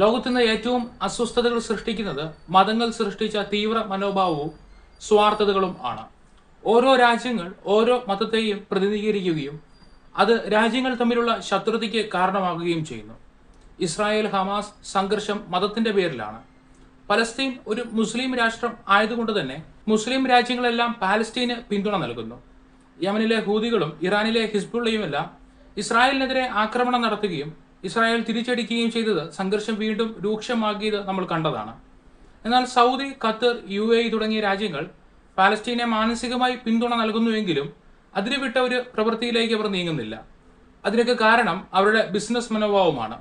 ലോകത്തിന് ഏറ്റവും അസ്വസ്ഥതകൾ സൃഷ്ടിക്കുന്നത് മതങ്ങൾ സൃഷ്ടിച്ച തീവ്ര മനോഭാവവും സ്വാർത്ഥതകളും ആണ്. ഓരോ രാജ്യങ്ങൾ ഓരോ മതത്തെയും പ്രതിനിധീകരിക്കുകയും അത് രാജ്യങ്ങൾ തമ്മിലുള്ള ശത്രുതയ്ക്ക് കാരണമാകുകയും ചെയ്യുന്നു. ഇസ്രായേൽ ഹമാസ് സംഘർഷം മതത്തിന്റെ പേരിലാണ്. പലസ്തീൻ ഒരു മുസ്ലിം രാഷ്ട്രം ആയതുകൊണ്ട് തന്നെ മുസ്ലിം രാജ്യങ്ങളെല്ലാം പാലസ്തീന് പിന്തുണ നൽകുന്നു. യമനിലെ ഹൂതികളും ഇറാനിലെ ഹിസ്ബുള്ളയുമെല്ലാം ഇസ്രായേലിനെതിരെ ആക്രമണം നടത്തുകയും ഇസ്രായേൽ തിരിച്ചടിക്കുകയും ചെയ്തത് സംഘർഷം വീണ്ടും രൂക്ഷമാക്കിയത് നമ്മൾ കണ്ടതാണ്. എന്നാൽ സൗദി ഖത്തർ യു എ തുടങ്ങിയ രാജ്യങ്ങൾ പാലസ്തീനെ മാനസികമായി പിന്തുണ നൽകുന്നുവെങ്കിലും അതിന് വിട്ട ഒരു പ്രവൃത്തിയിലേക്ക് അവർ നീങ്ങുന്നില്ല. അതിനൊക്കെ കാരണം അവരുടെ ബിസിനസ് മനോഭാവമാണ്.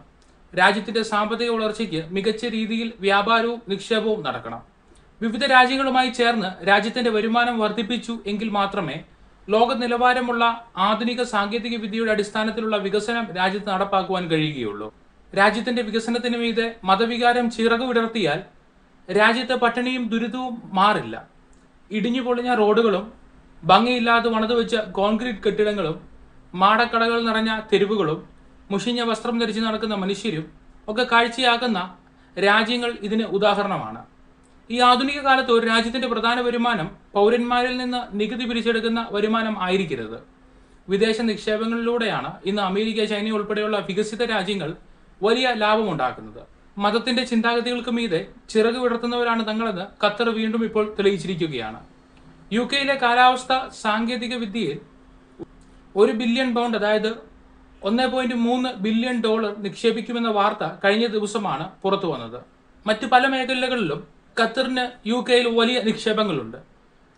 രാജ്യത്തിന്റെ സാമ്പത്തിക വളർച്ചയ്ക്ക് മികച്ച രീതിയിൽ വ്യാപാരവും നിക്ഷേപവും നടക്കണം. വിവിധ രാജ്യങ്ങളുമായി ചേർന്ന് രാജ്യത്തിന്റെ വരുമാനം വർദ്ധിപ്പിച്ചു എങ്കിൽ മാത്രമേ ലോക നിലവാരമുള്ള ആധുനിക സാങ്കേതിക വിദ്യയുടെ അടിസ്ഥാനത്തിലുള്ള വികസനം രാജ്യത്ത് നടപ്പാക്കുവാൻ കഴിയുകയുള്ളൂ. രാജ്യത്തിന്റെ വികസനത്തിന് മീതെ മതവികാരം ചിറകു വിടർത്തിയാൽ രാജ്യത്തെ പട്ടിണിയും ദുരിതവും മാറില്ല. ഇടിഞ്ഞു പൊളിഞ്ഞ റോഡുകളും ഭംഗിയില്ലാതെ വണതു വെച്ച കോൺക്രീറ്റ് കെട്ടിടങ്ങളും മാടക്കടകൾ നിറഞ്ഞ തെരുവുകളും മുഷിഞ്ഞ വസ്ത്രം ധരിച്ച് നടക്കുന്ന മനുഷ്യരും ഒക്കെ കാഴ്ചയാക്കുന്ന രാജ്യങ്ങൾ ഇതിന് ഉദാഹരണമാണ്. ഈ ആധുനിക കാലത്ത് ഒരു രാജ്യത്തിന്റെ പ്രധാന വരുമാനം പൗരന്മാരിൽ നിന്ന് നികുതി പിരിച്ചെടുക്കുന്ന വരുമാനം ആയിരിക്കരുത്. വിദേശ നിക്ഷേപങ്ങളിലൂടെയാണ് ഇന്ന് അമേരിക്ക ചൈന ഉൾപ്പെടെയുള്ള വികസിത രാജ്യങ്ങൾ വലിയ ലാഭമുണ്ടാക്കുന്നത്. മതത്തിന്റെ ചിന്താഗതികൾക്ക് മീതെ ചിറക് വിടർത്തുന്നവരാണ് തങ്ങളെന്ന് ഖത്തർ വീണ്ടും ഇപ്പോൾ തെളിയിച്ചിരിക്കുകയാണ്. യു കെയിലെ കാലാവസ്ഥ സാങ്കേതിക വിദ്യയിൽ ഒരു ബില്യൺ പൗണ്ട് അതായത് ഒന്ന് പോയിന്റ് മൂന്ന് ബില്യൺ ഡോളർ നിക്ഷേപിക്കുമെന്ന വാർത്ത കഴിഞ്ഞ ദിവസമാണ് പുറത്തു വന്നത് മറ്റ് പല മേഖലകളിലും ഖത്തറിന് യു കെയിൽ വലിയ നിക്ഷേപങ്ങളുണ്ട്.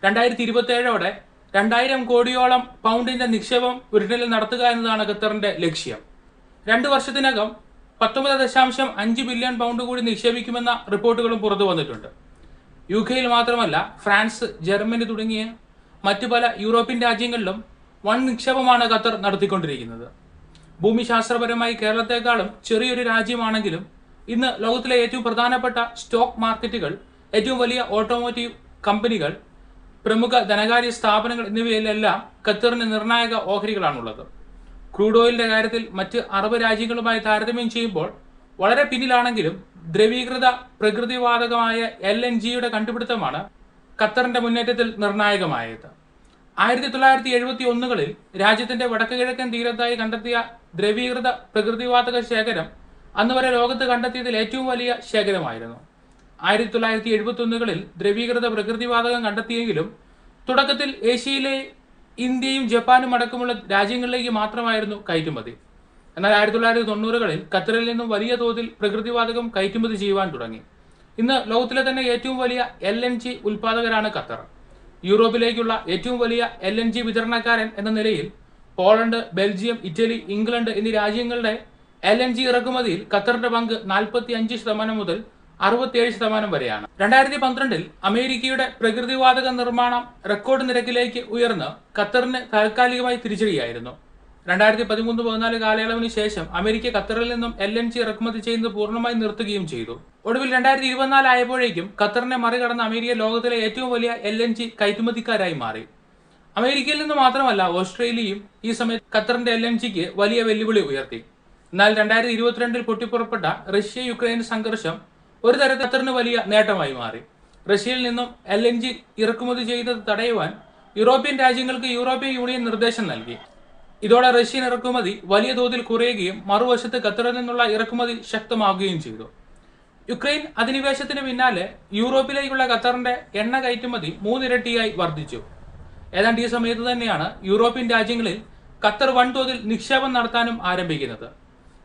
രണ്ടായിരത്തി ഇരുപത്തി ഏഴോടെ രണ്ടായിരം കോടിയോളം പൗണ്ടിന്റെ നിക്ഷേപം ബ്രിട്ടനിൽ നടത്തുക എന്നതാണ് ഖത്തറിന്റെ ലക്ഷ്യം. രണ്ടു വർഷത്തിനകം പത്തൊമ്പത് ദശാംശം അഞ്ച് ബില്യൺ പൗണ്ട് കൂടി നിക്ഷേപിക്കുമെന്ന റിപ്പോർട്ടുകളും പുറത്തു വന്നിട്ടുണ്ട്. യു കെയിൽ മാത്രമല്ല ഫ്രാൻസ് ജർമ്മനി തുടങ്ങിയ മറ്റു പല യൂറോപ്യൻ രാജ്യങ്ങളിലും വൺ നിക്ഷേപമാണ് ഖത്തർ നടത്തിക്കൊണ്ടിരിക്കുന്നത്. ഭൂമിശാസ്ത്രപരമായി കേരളത്തെക്കാളും ചെറിയൊരു രാജ്യമാണെങ്കിലും ഇന്ന് ലോകത്തിലെ ഏറ്റവും പ്രധാനപ്പെട്ട സ്റ്റോക്ക് മാർക്കറ്റുകൾ ഏറ്റവും വലിയ ഓട്ടോമോട്ടീവ് കമ്പനികൾ പ്രമുഖ ധനകാര്യ സ്ഥാപനങ്ങൾ എന്നിവയിലെല്ലാം ഖത്തറിന് നിർണായക ഓഹരികളാണുള്ളത്. ക്രൂഡ് ഓയിലിന്റെ കാര്യത്തിൽ മറ്റ് അറബ് രാജ്യങ്ങളുമായി താരതമ്യം ചെയ്യുമ്പോൾ വളരെ പിന്നിലാണെങ്കിലും ദ്രവീകൃത പ്രകൃതിവാതകമായ എൽ എൻ ജിയുടെ കണ്ടുപിടുത്തമാണ് ഖത്തറിന്റെ മുന്നേറ്റത്തിൽ നിർണായകമായത്. ആയിരത്തി തൊള്ളായിരത്തി എഴുപത്തി ഒന്നുകളിൽ രാജ്യത്തിന്റെ വടക്ക് കിഴക്കൻ തീരത്തായി കണ്ടെത്തിയ ദ്രവീകൃത പ്രകൃതിവാതക ശേഖരം അന്ന് വരെ ലോകത്ത് കണ്ടെത്തിയതിൽ ഏറ്റവും വലിയ ശേഖരമായിരുന്നു. ആയിരത്തി തൊള്ളായിരത്തി എഴുപത്തി ഒന്നുകളിൽ ദ്രവീകൃത പ്രകൃതിവാതകം കണ്ടെത്തിയെങ്കിലും തുടക്കത്തിൽ ഏഷ്യയിലെ ഇന്ത്യയും ജപ്പാനും അടക്കമുള്ള രാജ്യങ്ങളിലേക്ക് മാത്രമായിരുന്നു കയറ്റുമതി. എന്നാൽ ആയിരത്തി തൊള്ളായിരത്തി തൊണ്ണൂറുകളിൽ ഖത്തറിൽ നിന്നും വലിയ തോതിൽ പ്രകൃതിവാതകം കയറ്റുമതി ചെയ്യുവാൻ തുടങ്ങി. ഇന്ന് ലോകത്തിലെ തന്നെ ഏറ്റവും വലിയ എൽ എൻ ജി ഉൽപാദകരാണ് ഖത്തർ. യൂറോപ്പിലേക്കുള്ള ഏറ്റവും വലിയ എൽ എൻ ജി വിതരണക്കാരൻ എന്ന നിലയിൽ പോളണ്ട് ബെൽജിയം ഇറ്റലി ഇംഗ്ലണ്ട് എന്നീ രാജ്യങ്ങളുടെ എൽ എൻ ജി ഇറക്കുമതിയിൽ ഖത്തറിന്റെ പങ്ക് നാൽപ്പത്തി അഞ്ച് ശതമാനം മുതൽ അറുപത്തിയേഴ് ശതമാനം വരെയാണ്. രണ്ടായിരത്തി പന്ത്രണ്ടിൽ അമേരിക്കയുടെ പ്രകൃതിവാതക നിർമ്മാണം റെക്കോർഡ് നിരക്കിലേക്ക് ഉയർന്ന് ഖത്തറിന് താൽക്കാലികമായി തിരിച്ചടിയായിരുന്നു. രണ്ടായിരത്തി പതിമൂന്ന് പതിനാല് കാലയളവിന് ശേഷം അമേരിക്ക ഖത്തറിൽ നിന്നും എൽ എൻ ജി ഇറക്കുമതി ചെയ്യുന്നത് പൂർണമായി നിർത്തുകയും ചെയ്തു. ഒടുവിൽ രണ്ടായിരത്തി ഇരുപത്തിനാല് ആയപ്പോഴേക്കും ഖത്തറിനെ മറികടന്ന് അമേരിക്ക ലോകത്തിലെ ഏറ്റവും വലിയ എൽ എൻ ജി കയറ്റുമതിക്കാരായി മാറി. അമേരിക്കയിൽ നിന്ന് മാത്രമല്ല ഓസ്ട്രേലിയയും ഈ സമയത്ത് ഖത്തറിന്റെ എൽ എൻ ജിക്ക് വലിയ വെല്ലുവിളി ഉയർത്തി. എന്നാൽ രണ്ടായിരത്തി ഇരുപത്തിരണ്ടിൽ പൊട്ടിപ്പുറപ്പെട്ട റഷ്യ യുക്രൈൻ സംഘർഷം ഒരു തരത്തിൽ ഖത്തറിന് വലിയ നേട്ടമായി മാറി. റഷ്യയിൽ നിന്നും എൽ എൻ ജി ഇറക്കുമതി ചെയ്തത് തടയുവാൻ യൂറോപ്യൻ രാജ്യങ്ങൾക്ക് യൂറോപ്യൻ യൂണിയൻ നിർദ്ദേശം നൽകി. ഇതോടെ റഷ്യൻ ഇറക്കുമതി വലിയ തോതിൽ കുറയുകയും മറുവശത്ത് ഖത്തറിൽ നിന്നുള്ള ഇറക്കുമതി ശക്തമാകുകയും ചെയ്തു. യുക്രൈൻ അധിനിവേശത്തിന് പിന്നാലെ യൂറോപ്പിലേക്കുള്ള ഖത്തറിന്റെ എണ്ണ കയറ്റുമതി മൂന്നിരട്ടിയായി വർദ്ധിച്ചു. ഏതാണ്ട് ഈ സമയത്ത് തന്നെയാണ് യൂറോപ്യൻ രാജ്യങ്ങളിൽ ഖത്തർ വൻതോതിൽ നിക്ഷേപം നടത്താനും ആരംഭിക്കുന്നത്.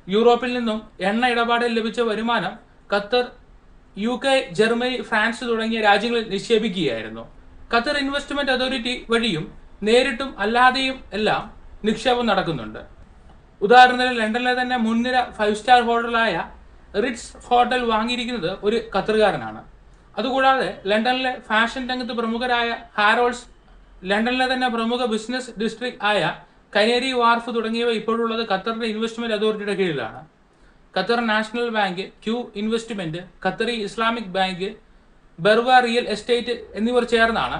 യൂറോപ്പിൽ നിന്നും എണ്ണ ഇടപാടിൽ ലഭിച്ച വരുമാനം Qatar U K Germany France തുടങ്ങിയ രാജ്യങ്ങളിൽ നിക്ഷേപിക്കുകയായിരുന്നു. ഖത്തർ ഇൻവെസ്റ്റ്മെന്റ് അതോറിറ്റി വഴിയും നേരിട്ടും അല്ലാതെയും എല്ലാം നിക്ഷേപം നടക്കുന്നുണ്ട്. ഉദാഹരണത്തിന് ലണ്ടനിലെ തന്നെ മുൻനിര ഫൈവ് സ്റ്റാർ ഹോട്ടലായ റിറ്റ്സ് ഹോട്ടൽ വാങ്ങിയിരിക്കുന്നത് ഒരു ഖത്തറുകാരനാണ് അതുകൂടാതെ ലണ്ടനിലെ ഫാഷൻ രംഗത്ത് പ്രമുഖരായ ഹാരോൾസ് ലണ്ടനിലെ തന്നെ പ്രമുഖ ബിസിനസ് ഡിസ്ട്രിക്ട് ആയ കനേരി വാർഫ് തുടങ്ങിയവ ഇപ്പോഴുള്ളത് ഖത്തറിന്റെ ഇൻവെസ്റ്റ്മെന്റ് അതോറിറ്റിയുടെ കീഴിലാണ്. Qatar national bank Q investment Qatari Islamic bank Barwa real estate എന്നിവർ ചേർന്നാണ്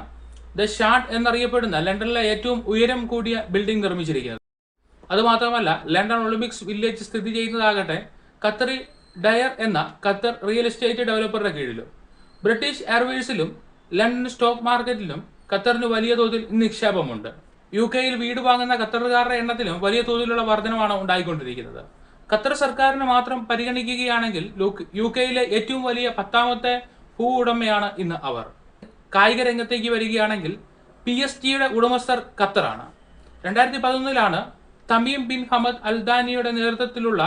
ദ ഷാർട്ട് എന്നറിയപ്പെടുന്ന ലണ്ടനിലെ ഏറ്റവും ഉയരം കൂടിയ ബിൽഡിംഗ് നിർമ്മിച്ചിരിക്കുന്നത്. അതുമാത്രമല്ല ലണ്ടൻ ഒളിമ്പിക്സ് വില്ലേജ് സ്ഥിതി ചെയ്യുന്നതാകട്ടെ ഖത്തറി ഡയർ എന്ന ഖത്തർ റിയൽ എസ്റ്റേറ്റ് ഡെവലപ്പറുടെ കീഴിലും ബ്രിട്ടീഷ് എയർവേസിലും ലണ്ടൻ സ്റ്റോക്ക് മാർക്കറ്റിലും ഖത്തറിന് വലിയ തോതിൽ നിക്ഷേപമുണ്ട്. യു കെയിൽ വീട് വാങ്ങുന്ന ഖത്തറുകാരുടെ എണ്ണത്തിലും വലിയ തോതിലുള്ള വർധനമാണ് ഉണ്ടായിക്കൊണ്ടിരിക്കുന്നത്. ഖത്തർ സർക്കാരിനെ മാത്രം പരിഗണിക്കുകയാണെങ്കിൽ യു കെയിലെ ഏറ്റവും വലിയ പത്താമത്തെ ഭൂ ഉടമയാണ് ഇന്ന് അവർ. കായിക രംഗത്തേക്ക് വരികയാണെങ്കിൽ പി എസ് ജിയുടെ ഉടമസ്ഥർ ഖത്തറാണ്. രണ്ടായിരത്തി പതിനൊന്നിലാണ് തമീം ബിൻ ഹമദ് അൽദാനിയുടെ നേതൃത്വത്തിലുള്ള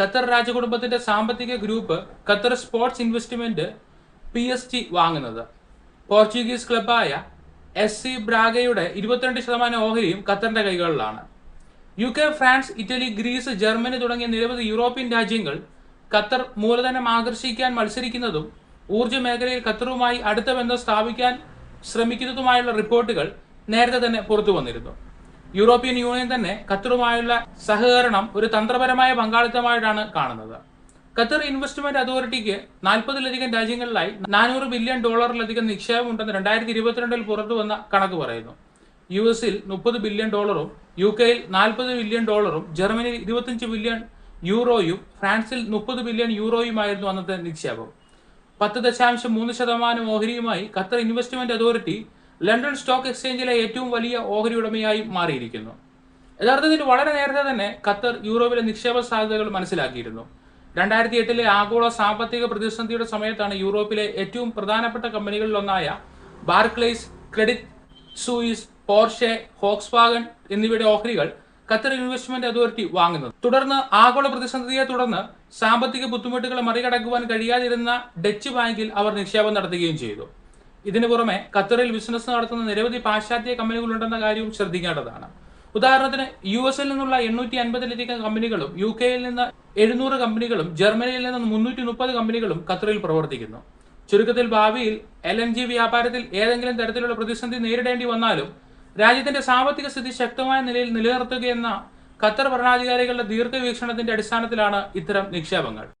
ഖത്തർ രാജകുടുംബത്തിന്റെ സാമ്പത്തിക group Qatar sports investment P S T വാങ്ങുന്നത്. പോർച്ചുഗീസ് ക്ലബായ എസ് സി ബ്രാഗയുടെ ഇരുപത്തിരണ്ട് ശതമാനം ഓഹരിയും ഖത്തറിന്റെ കൈകളിലാണ്. U K France Italy Greece Germany തുടങ്ങിയ നിരവധി യൂറോപ്യൻ രാജ്യങ്ങൾ ഖത്തർ മൂലധനം ആകർഷിക്കാൻ മത്സരിക്കുന്നതും ഊർജ മേഖലയിൽ ഖത്തറുമായി അടുത്ത ബന്ധം സ്ഥാപിക്കാൻ ശ്രമിക്കുന്നതുമായുള്ള റിപ്പോർട്ടുകൾ നേരത്തെ തന്നെ പുറത്തു വന്നിരുന്നു. യൂറോപ്യൻ യൂണിയൻ തന്നെ ഖത്തറുമായുള്ള സഹകരണം ഒരു തന്ത്രപരമായ പങ്കാളിത്തമായിട്ടാണ് കാണുന്നത്. ഖത്തർ ഇൻവെസ്റ്റ്മെന്റ് അതോറിറ്റിക്ക് നാൽപ്പതിലധികം രാജ്യങ്ങളിലായി നാനൂറ് ബില്യൺ ഡോളറിലധികം നിക്ഷേപമുണ്ടെന്ന് രണ്ടായിരത്തി ഇരുപത്തിരണ്ടിൽ പുറത്തു വന്ന കണക്ക് പറയുന്നു. യു എസിൽ മുപ്പത് ബില്യൺ ഡോളറും യു കെയിൽ നാൽപ്പത് ബില്യൺ ഡോളറും ജർമ്മനിയിൽ ഇരുപത്തിയഞ്ച് ബില്യൺ യൂറോയും ഫ്രാൻസിൽ മുപ്പത് ബില്യൺ യൂറോയുമായിരുന്നു അന്നത്തെ നിക്ഷേപം. പത്ത് ദശാംശം മൂന്ന് ശതമാനം ഓഹരിയുമായി Qatar investment authority London stock എക്സ്ചേഞ്ചിലെ ഏറ്റവും വലിയ ഓഹരി ഉടമയായി മാറിയിരിക്കുന്നു. യഥാർത്ഥത്തിൽ വളരെ നേരത്തെ തന്നെ ഖത്തർ യൂറോപ്പിലെ നിക്ഷേപ സാധ്യതകൾ മനസ്സിലാക്കിയിരുന്നു. രണ്ടായിരത്തി എട്ടിലെ ആഗോള സാമ്പത്തിക പ്രതിസന്ധിയുടെ സമയത്താണ് യൂറോപ്പിലെ ഏറ്റവും പ്രധാനപ്പെട്ട കമ്പനികളിലൊന്നായ Barclays Credit Suisse Porsche Volkswagen എന്നിവയുടെ ഓഹരികൾ ഖത്തർ ഇൻവെസ്റ്റ്മെന്റ് അതോറിറ്റി വാങ്ങുന്നത്. തുടർന്ന് ആഗോള പ്രതിസന്ധിയെ തുടർന്ന് സാമ്പത്തിക ബുദ്ധിമുട്ടുകൾ മറികടക്കുവാൻ കഴിയാതിരുന്ന ഡച്ച് ബാങ്കിൽ അവർ നിക്ഷേപം നടത്തുകയും ചെയ്തു. ഇതിനു പുറമെ ഖത്തറിൽ ബിസിനസ് നടത്തുന്ന നിരവധി പാശ്ചാത്യ കമ്പനികളുണ്ടെന്ന കാര്യവും ശ്രദ്ധിക്കേണ്ടതാണ്. ഉദാഹരണത്തിന് യു എസിൽ നിന്നുള്ള എണ്ണൂറ്റി അൻപതിലധികം കമ്പനികളും യു കെയിൽ നിന്ന് എഴുന്നൂറ് കമ്പനികളും ജർമ്മനിയിൽ നിന്ന് മുന്നൂറ്റി മുപ്പത് കമ്പനികളും ഖത്തറിൽ പ്രവർത്തിക്കുന്നു. ചുരുക്കത്തിൽ ഭാവിയിൽ എൽ എൻ ജി വ്യാപാരത്തിൽ ഏതെങ്കിലും തരത്തിലുള്ള പ്രതിസന്ധി നേരിടേണ്ടി വന്നാലും രാജ്യത്തിന്റെ സാമ്പത്തിക സ്ഥിതി ശക്തമായ നിലയിൽ നിലനിർത്തുകയെന്ന ഖത്തർ ഭരണാധികാരികളുടെ ദീർഘവീക്ഷണത്തിന്റെ അടിസ്ഥാനത്തിലാണ് ഇത്തരം നിക്ഷേപങ്ങൾ.